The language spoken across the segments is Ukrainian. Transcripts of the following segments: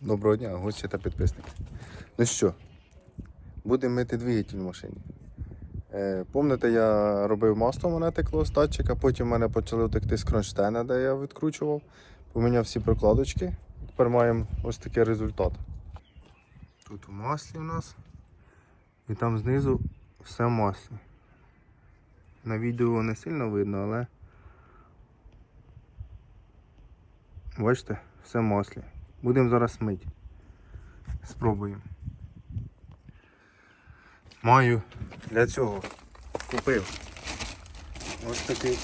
Доброго дня, гості та підписники. Ну що, будемо мити двигатель в машині. Е, Помните, я робив масло, мене текло з датчика, потім в мене почали текти з кронштейна, де я відкручував, поміняв всі прокладочки. Тепер маємо ось такий результат. Тут у маслі у нас. І там знизу все в маслі. На відео не сильно видно, але бачите, все маслі. Будемо зараз мити. Спробуємо. Маю для цього купив ось такий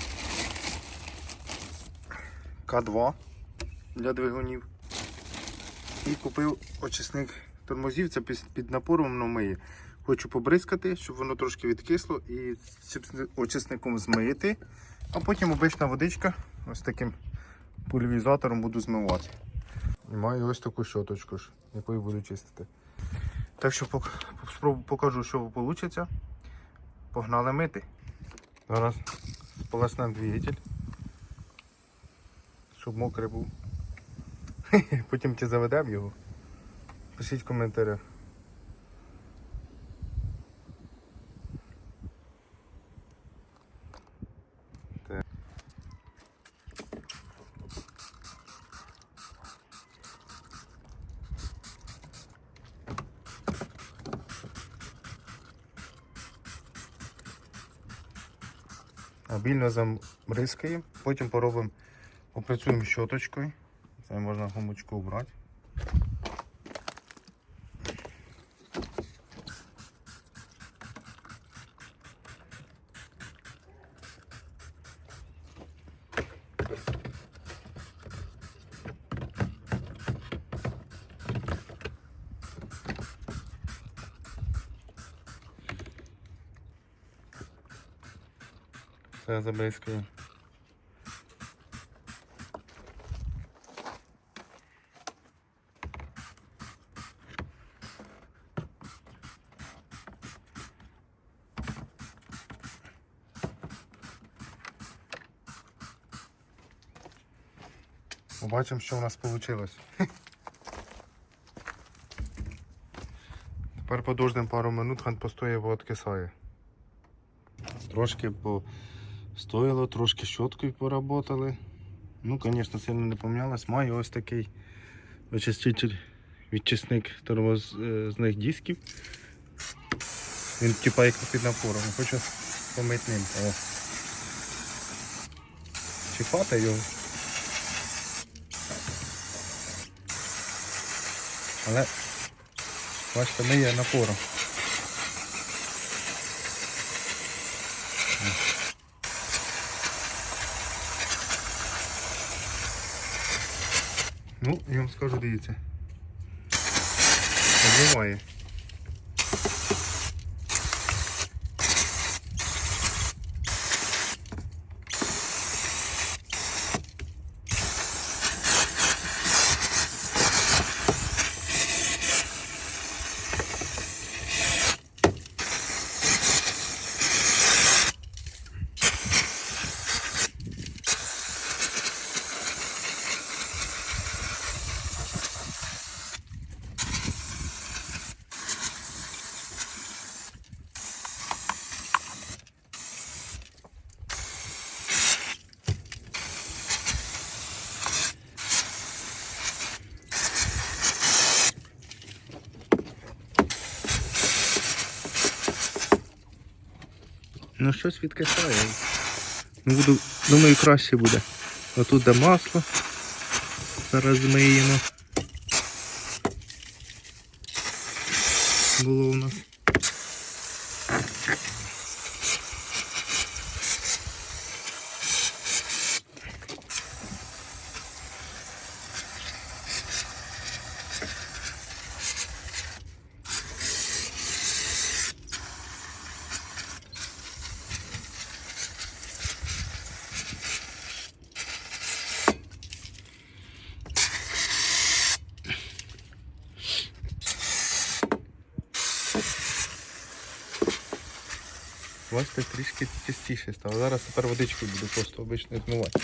К2 для двигунів. І купив очисник тормозів, це під, напором миє. Хочу побризкати, щоб воно трошки відкисло і очисником змити, а потім обична водичка ось таким пульвізатором буду змивати. Маю ось таку щоточку, ж, якою буду чистити. Так що покажу, що вийде. Погнали мити. Зараз сполоснемо двигатель, щоб мокрий був. Потім чи заведемо його. Пишіть в коментарях. Так. Обільно замризкаємо, потім поробимо, опрацюємо щоточкою. Це можна гумочку убрати. Все забризкаємо. Побачимо, що у нас вийшло. Тепер подождемо пару минут, хай постоє, бо откисає. Трошки постояло, трошки щоткою поработали. Ну, звісно, сильно не помінялось. Маю ось такий очиститель, відчисник тормозних дисків. Він типа як під напором. Хочу помити ним. О. Чіпати його. Але бачите, ми є напором. Ну, я вам скажу, дивіться. Обливає. Ну щось відкисає. Ну буду, думаю, краще буде. Отут де масло. Зараз змиємо. Було у нас. Бачите, трішки чистіше стало. Зараз тепер водичку буду просто обично змивати.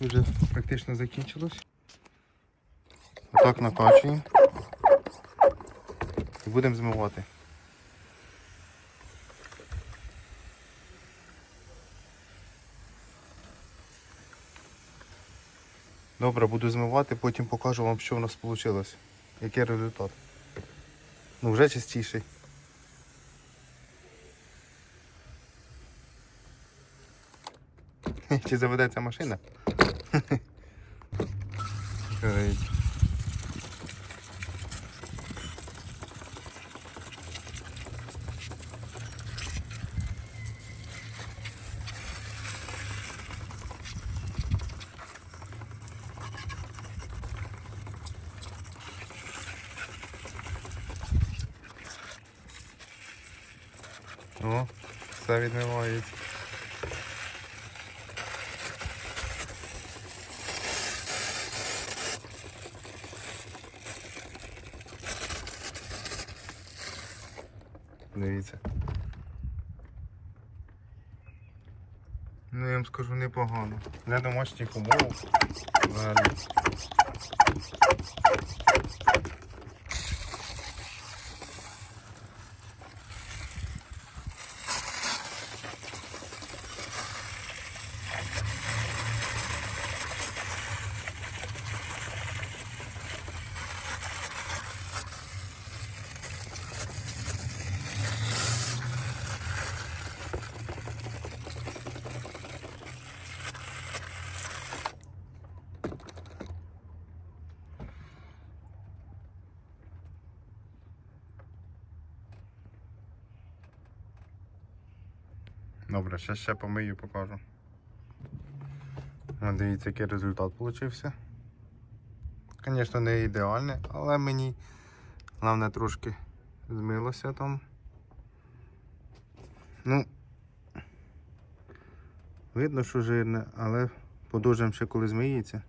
Вже практично закінчилось. Отак накачуємо і будемо змивати. Добре, буду змивати, потім покажу вам, що в нас вийшло. Який результат. Ну вже чистіший. Чи заведеться машина? Горить. О, все відмивається. Дивіться. Ну я вам скажу непогано. Для домашніх умов. Взагалі. Добре, ще ще помию покажу. Дивіться, який результат вийшов. Звісно, не ідеальний, але мені головне трошки змилося там. Ну, видно, що жирне, але подовжуємо ще коли змиється.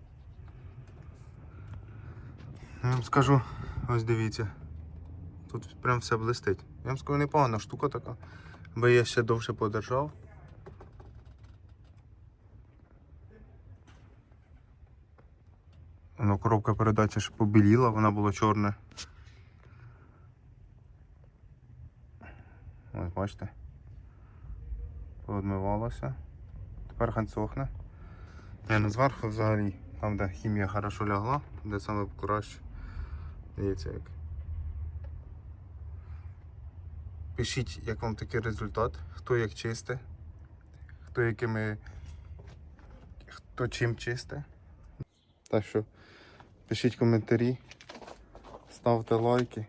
Я вам скажу, ось дивіться. Тут прям все блистить. Я вам скажу, непогана штука така. Би я ще довше подержав. Воно коробка передачі ж побіліла, вона була чорна. Ось бачите. Поодмивалося. Тепер хай сохне. Я ну зверху взагалі, там де хімія хорошо лягла, де саме краще. Дивіться як. Пишіть, як вам такий результат, хто як чисте, хто якими, хто чим чисте. Так що пишіть коментарі, ставте лайки.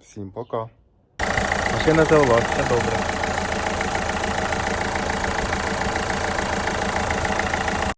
Всім пока. Машина за добре.